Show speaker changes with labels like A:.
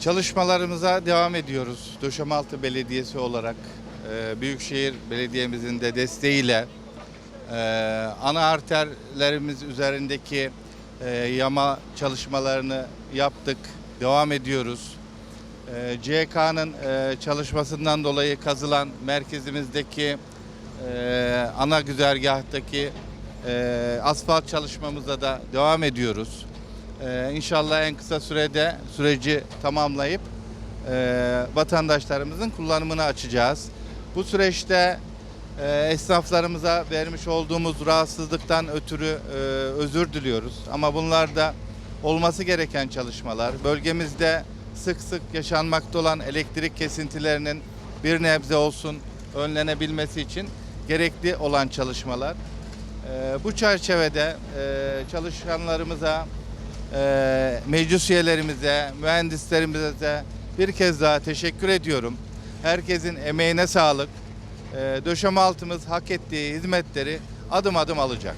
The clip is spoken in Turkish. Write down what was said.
A: Çalışmalarımıza devam ediyoruz. Döşemaltı Belediyesi olarak e, Büyükşehir Belediye'mizin de desteğiyle e, ana arterlerimiz üzerindeki e, yama çalışmalarını yaptık. Devam ediyoruz. CK'nın çalışmasından dolayı kazılan merkezimizdeki ana güzergahtaki asfalt çalışmamıza da devam ediyoruz. E, inşallah en kısa sürede süreci tamamlayıp e, vatandaşlarımızın kullanımını açacağız. Bu süreçte e, esnaflarımıza vermiş olduğumuz rahatsızlıktan ötürü e, özür diliyoruz. Ama bunlar da olması gereken çalışmalar. Bölgemizde sık sık yaşanmakta olan elektrik kesintilerinin bir nebze olsun önlenebilmesi için gerekli olan çalışmalar. E, bu çerçevede e, çalışanlarımıza, e, meclis üyelerimize, mühendislerimize bir kez daha teşekkür ediyorum. Herkesin emeğine sağlık. E, döşeme altımız hak ettiği hizmetleri adım adım alacak.